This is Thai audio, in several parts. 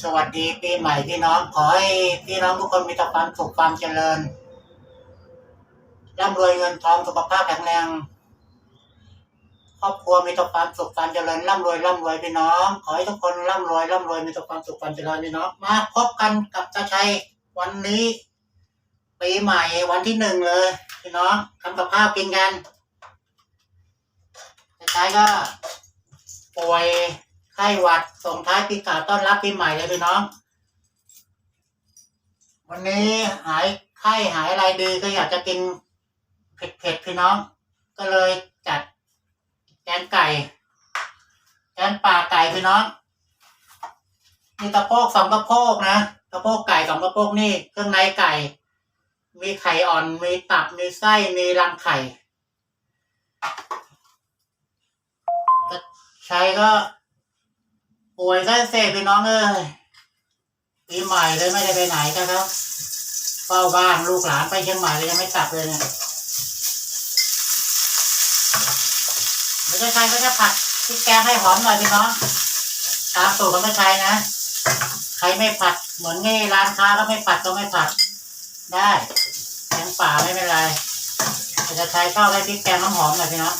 สวัสดีปีใหม่พี่น้องขอให้พี่น้องทุกคนมีแต่ความสุขความเจริญร่ำรวยเงินทองสุขภาพแข็งแรงครอบครัวมีแต่ความสุขความเจริญร่ำรวยร่ำรวยพี่น้อง ขอให้ทุกคนร่ำรวยร่ำรวยมีแต่ความสุขความเจริญพี่น้องมาพบกันกับตาชัยวันนี้ ปีใหม่วันที่หนึ่งเลย พี่น้องทำกับข้าวกินกันตาชัยก็ป่วย ไข้หวัดส่งท้ายปีเก่าต้อนรับปีใหม่เลยพี่น้อง วันนี้หายไข้หายอะไรดีก็อยากจะกินเผ็ดๆพี่น้อง ก็เลยจัดแกงไก่แกงป่าไก่พี่น้องมีตะโพกสองตะโพกนะตะโพกไก่สองตะโพกนี่เครื่องในไก่ มีไข่อ่อนมีตับมีไส้มีรังไข่ใช้ก็ ป่วยก็เสพพี่น้องเอ้ยปีใหม่เลยไม่ได้ไปไหนกันครับเฝ้าบ้านลูกหลานไปเชียงใหม่เลยยังไม่กลับเลยเนี่ยเดี๋ยวจ้าชายก็จะผัดพริกแกงให้หอมหน่อยพี่น้องตามสูตรของเจ้าชายนะใครไม่ผัดเหมือนนี่ร้านค้าก็ไม่ผัดก็ไม่ผัด ได้แกงป่าไม่เป็นไรแต่เจ้าชายชอบให้พริกแกงน้ำหอมหน่อยพี่น้อง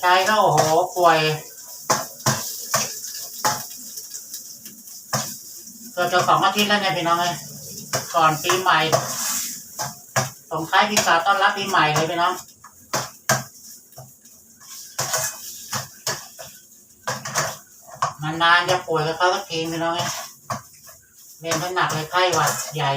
ชายก็โอ้โหป่วยเกือบจะสองอาทิตย์แล้วเนี่ยพี่น้องเลยก่อนปีใหม่ส่งท้ายปีเก่าต้อนรับปีใหม่เลยพี่น้องนานๆจะป่วยกับเขาก็ทีพี่น้องเลยเรียนหนักเลยไข้หวัดใหญ่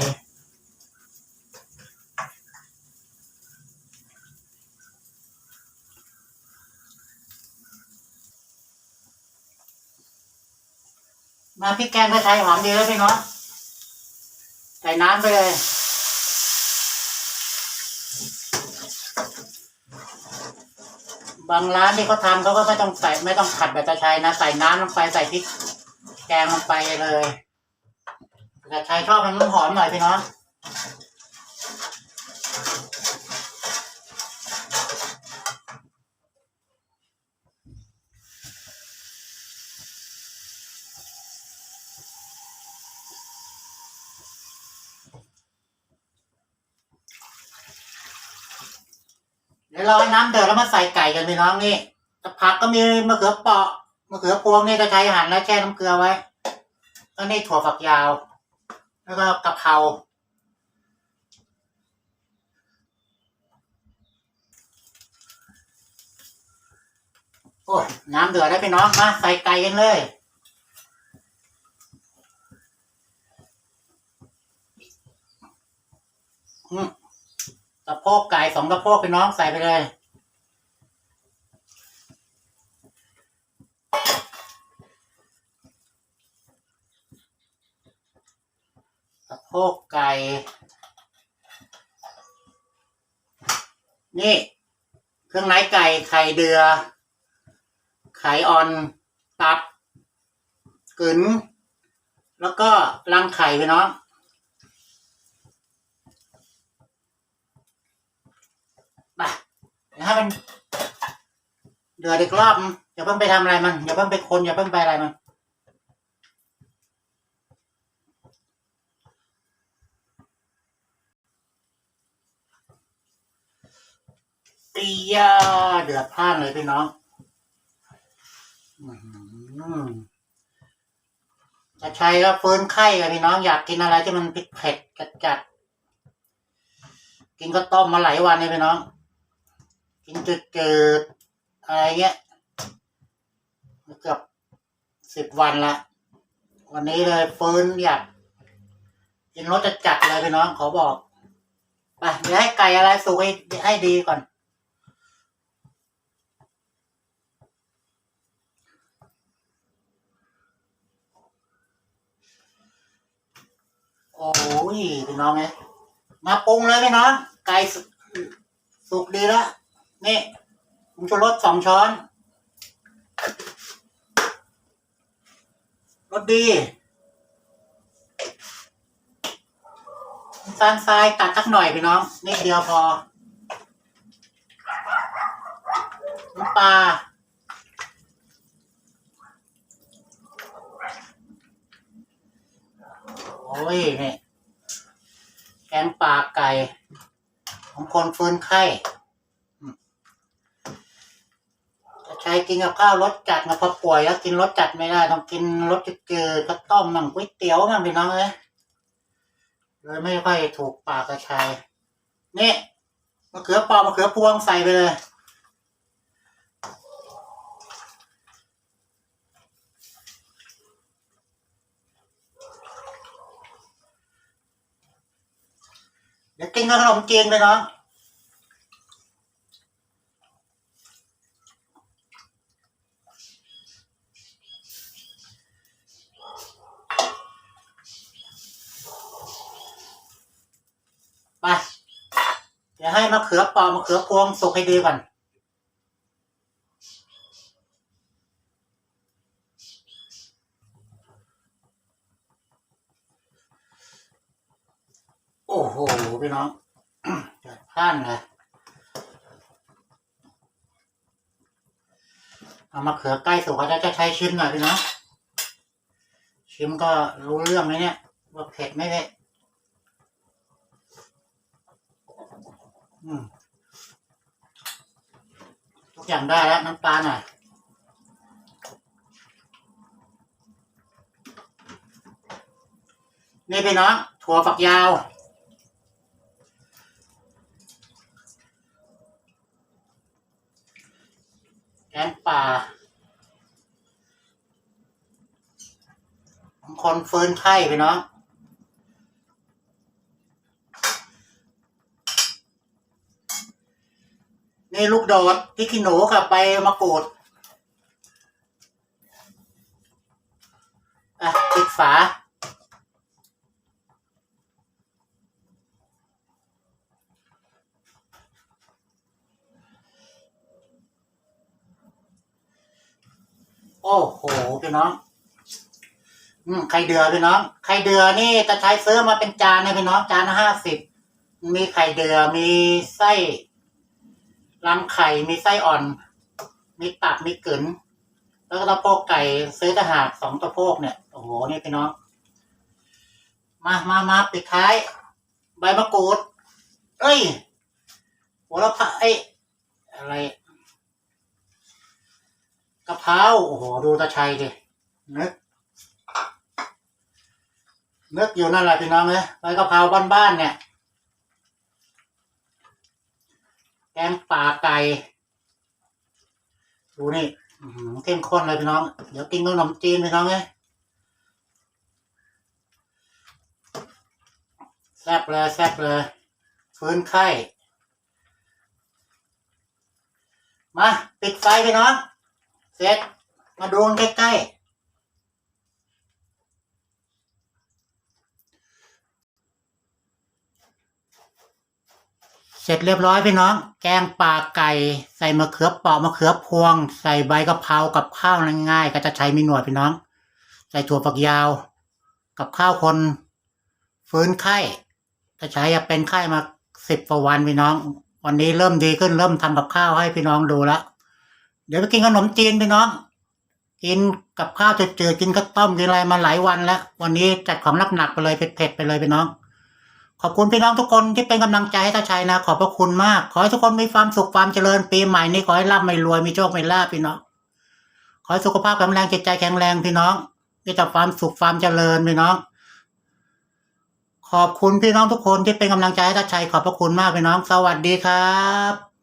้ำพริกแกงก็ใช้หอมดีแล้วพี่น้องใส่น้ำไปเลยบางร้านที่เขาทำเขาก็ไม่ต้องใส่ไม่ต้องขัดแบบตะชัยนะใส่น้ำลงไปใส่พริกแกงลงไปเลยแต่ใครชอบมันหอมหน่อยพี่น้อง เดี๋ยวเราให้น้ำเดือดแล้วมาใส่ไก่กันพี่น้องนี่ผักก็มีมะเขือเปราะมะเขือพวงนี่ก็ใช้หั่นแล้วแช่น้ำเกลือไว้ก็นี่ถั่วฝักยาว แล้วก็กะเพราโอ้ยน้ำเดือดแล้วพี่น้องมาใส่ไก่กันเลยอืม สะโพกไก่สองสะโพกพี่น้องใส่ไปเลยสะโพกไก่ นี่ เครื่องในไก่ไข่เดือ ไข่อ่อนตับกึนแล้วก็รังไข่พี่น้อง ไปเดี๋ยว ให้มันเดือดอีกรอบอย่าเพิ่งไปทำอะไรมันอย่าเพิ่งไปคนอย่าเพิ่งไปอะไรมันตียาเดือดพล่านเลยพี่น้องจะใช้ก็ฟื้นไข้กับพี่น้องอยากกินอะไรที่มันเผ็ดๆจัดๆกินก็ต้มมาหลายวันเลยพี่น้อง กินจืดอะไรเงี้ยเกือบสิบวันละ วันนี้เลยฟื้นอยากกินรสจะจัดเลยพี่น้องขอบอกไปเดี๋ยวให้ไก่อะไรสุกให้ให้ดีก่อน โอ้ยพี่น้องไงมาปรุงเลยพี่น้อง ไก่สุสุกดีแล้ว นี่ผงชูรสสองช้อนรสดีซานทรายตัดสักหน่อยพี่น้องนี่เดียวพอน้ำปลาโอ้ยนี่แกงปลาไก่ของคนฟื้นไข้ ใช้กินกับข้าวรสจัดนะพอป่วยแล้วกินรสจัดไม่ได้ ต้องกินรสจืดๆข้าวต้มมั่งก๋วยเตี๋ยวมั่งพี่น้องเอ้ยเลยไม่ค่อยถูกปากกระชายนี่มะเขือเปอมะเขือพวงใส่ไปเลยเดี๋ยวกินกับขนมจีนไปเนาะไปเดี๋ยว ให้มะเขือเปอมะเขือพวงสุกให้ดีก่อนโอ้โหพี่น้องจัดพลาดเลยเอามาเขือใกล้สุกก็จะจะใช้ชิมหน่อยพี่น้องชิมก็รู้เรื่องไหมเนี่ย ว่าเผ็ดไม่เผ็ดอืม ทุกอย่างได้แล้ว น้ำปลาหน่อยนี่พี่น้องถั่วฝักยาว แกงป่าของคนฟื้นไข้ไปเนาะ นี่ลูกโดดพริกขี้หนูกับใบมะกรูดอะปิดฝา โอ้โหพี่น้อง อืมไข่เดือพี่น้อง ไข่เดือนี่จะใช้ซื้อมาเป็นจานนะพี่น้องจานละห้าสิบ มีไข่เดือมีไส้ ลำไข่มีไส้อ่อน มีตับมีกลืนแล้วก็ตะโพกไก่ซื้อตะหากสองตะโพกเนี่ยโอ้โหนี่พี่น้อง มามามาปิดท้าย ใบมะกรูด เอ้ยโหระพาเอ้ยอะไรกะเพราโอ้โหดูตาชัยดินึกนึกอยู่นั่นแหละพี่น้องเลยใบกะเพราบ้านๆเนี่ย แกงป่าไก่ดูนี่เข้มข้นเลยพี่น้อง เดี๋ยวกินกับขนมจีนพี่น้องเลยแซ่บเลยแซ่บเลยฟื้นไข้ มา ปิดไฟพี่น้อง เสร็จ มาดูใกล้ๆ เสร็จเรียบร้อยพี่น้อง แกงป่าไก่ ใส่มะเขือเปอกมะเขือพวง ใส่ใบกะเพรากับข้าวง่ายๆก็จะใช้มีหนวดพี่น้อง ใส่ถั่วฝักยาว กับข้าวคนฟื้นไข้ถ้าใช้เป็นไข้มาสิบกว่าวันพี่น้อง วันนี้เริ่มดีขึ้นเริ่มทำกับข้าวให้พี่น้องดูแล้วเดี๋ยวไปกินขนมจีนพี่น้อง กินกับข้าวจืดๆกินข้าวต้มกินอะไรมาหลายวันแล้ว วันนี้จัดของหนักๆไปเลยเผ็ดๆไปเลยพี่น้อง ขอบคุณพี่น้องทุกคนที่เป็นกำลังใจให้ตาชัยนะ ขอบพระคุณมาก ขอให้ทุกคนมีความสุขความเจริญปีใหม่นี้ขอให้ร่ำไม่รวยมีโชคไม่ลาภพี่น้อง ขอให้สุขภาพแข็งแรงจิตใจแข็งแรงพี่น้องมีแต่ความสุขความเจริญพี่น้อง ขอบคุณพี่น้องทุกคนที่เป็นกำลังใจให้ตาชัยขอบพระคุณมากพี่น้อง สวัสดีครับ